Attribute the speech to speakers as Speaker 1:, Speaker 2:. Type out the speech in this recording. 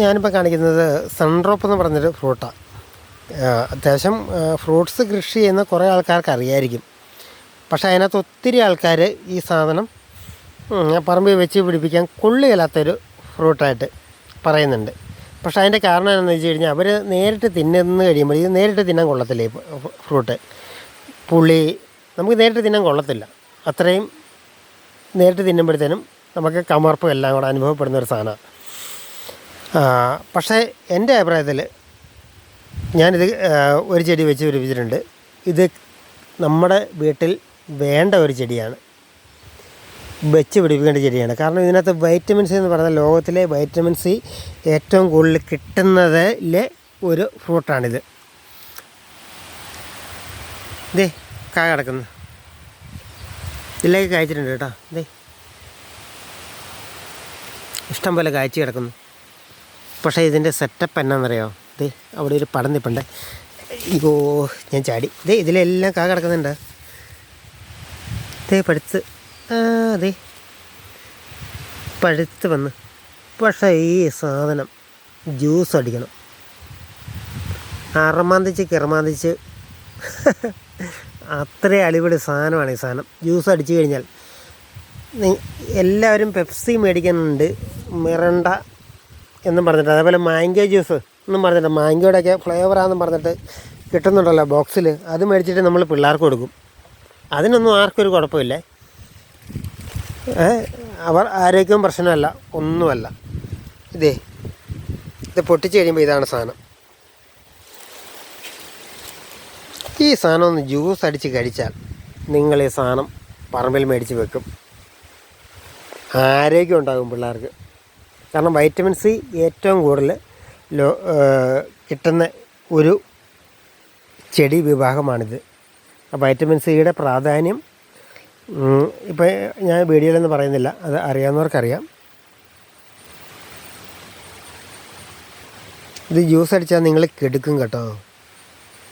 Speaker 1: ഞാനിപ്പോൾ കാണിക്കുന്നത് സൺഡ്രോപ്പ് എന്ന് പറഞ്ഞൊരു ഫ്രൂട്ടാണ് അത്യാവശ്യം ഫ്രൂട്ട്സ് കൃഷി ചെയ്യുന്ന കുറേ ആൾക്കാർക്ക് അറിയായിരിക്കും. പക്ഷേ അതിനകത്ത് ഒത്തിരി ആൾക്കാർ ഈ സാധനം പറമ്പിൽ വെച്ച് പിടിപ്പിക്കാൻ കൊള്ളുകയില്ലാത്തൊരു ഫ്രൂട്ടായിട്ട് പറയുന്നുണ്ട്. പക്ഷേ അതിന്റെ കാരണം എന്താണെന്ന് വെച്ച് കഴിഞ്ഞാൽ അവർ നേരിട്ട് തിന്നുന്ന കഴിയുമ്പോൾ ഇത് നേരിട്ട് തിന്നാൻ കൊള്ളത്തില്ല ഫ്രൂട്ട്? പുളി നമുക്ക് നേരിട്ട് തിന്നാൻ കൊള്ളത്തില്ല. അത്രയും നേരിട്ട് തിന്നുമ്പോഴത്തേനും നമുക്ക് കമർപ്പും എല്ലാം കൂടെ അനുഭവപ്പെടുന്ന ഒരു സാധനമാണ്. പക്ഷേ എന്റെ അഭിപ്രായത്തിൽ ഞാനിത് ഒരു ചെടി വെച്ച് പിടിപ്പിച്ചിട്ടുണ്ട്. ഇത് നമ്മുടെ വീട്ടിൽ വേണ്ട ഒരു ചെടിയാണ്. വെച്ച് പിടിപ്പിക്കേണ്ട ചെടിയാണ്. കാരണം ഇതിനകത്ത് വൈറ്റമിൻ സി എന്ന് പറയുന്ന ലോകത്തിലെ വൈറ്റമിൻ സി ഏറ്റവും കൂടുതൽ കിട്ടുന്നതിലെ ഒരു ഫ്രൂട്ടാണിത് ഇതേ കായ കിടക്കുന്നു. ഇതിലേക്ക് കായ്ച്ചിട്ടുണ്ട് കേട്ടോ. ഇതേ ഇഷ്ടം പോലെ കായ്ച്ച് കിടക്കുന്നു. പക്ഷേ ഇതിന്റെ സെറ്റപ്പ് എന്നാണെന്നറിയോ ദേ അവിടെ ഒരു പടം നിൽപ്പുണ്ട് അയ്യോ ഞാൻ ചാടി. ദേ ഇതിലെല്ലാം കാ കിടക്കുന്നുണ്ട്. ദേ പഴുത്ത്. ദേ. പഴുത്ത് വന്ന്. പക്ഷേ ഈ സാധനം ജ്യൂസ് അടിക്കണം. അറമാന്തിച്ച് കിറമാന്തിച്ച്. അത്ര അടിപൊളി സാധനമാണ് ഈ സാധനം. ജ്യൂസ് അടിച്ചു കഴിഞ്ഞാൽ. എല്ലാവരും പെപ്സി മേടിക്കുന്നുണ്ട്. മിറണ്ട എന്നും പറഞ്ഞിട്ട് അതേപോലെ മാംഗോ ജ്യൂസ് എന്നും പറഞ്ഞിട്ട് മാംഗോയുടെയൊക്കെ ഫ്ലേവറാണെന്നും പറഞ്ഞിട്ട് കിട്ടുന്നുണ്ടല്ലോ ബോക്സിൽ അത് മേടിച്ചിട്ട് നമ്മൾ പിള്ളേർക്ക് കൊടുക്കും. അതിനൊന്നും ആർക്കൊരു കുഴപ്പമില്ലേ. അവർ ആരോഗ്യവും പ്രശ്നമല്ല ഒന്നുമല്ല. ഇതേ ഇത് പൊട്ടിച്ച് കഴിയുമ്പോൾ ഇതാണ് സാധനം. ഈ സാധനം ഒന്ന് ജ്യൂസ് അടിച്ച് കഴിച്ചാൽ നിങ്ങൾ ഈ സാധനം പറമ്പിൽ മേടിച്ച് വെക്കും. ആരോഗ്യം ഉണ്ടാകും പിള്ളേർക്ക്. കാരണം വൈറ്റമിൻ സി ഏറ്റവും കൂടുതൽ ലോ കിട്ടുന്ന ഒരു ചെടി വിഭാഗമാണിത്. വൈറ്റമിൻ സിയുടെ പ്രാധാന്യം ഇപ്പം ഞാൻ വീഡിയോയിലൊന്നും പറയുന്നില്ല. അത് അറിയാവുന്നവർക്കറിയാം. ഇത് ജ്യൂസ് അടിച്ചാൽ നിങ്ങൾ കെടുക്കും കേട്ടോ.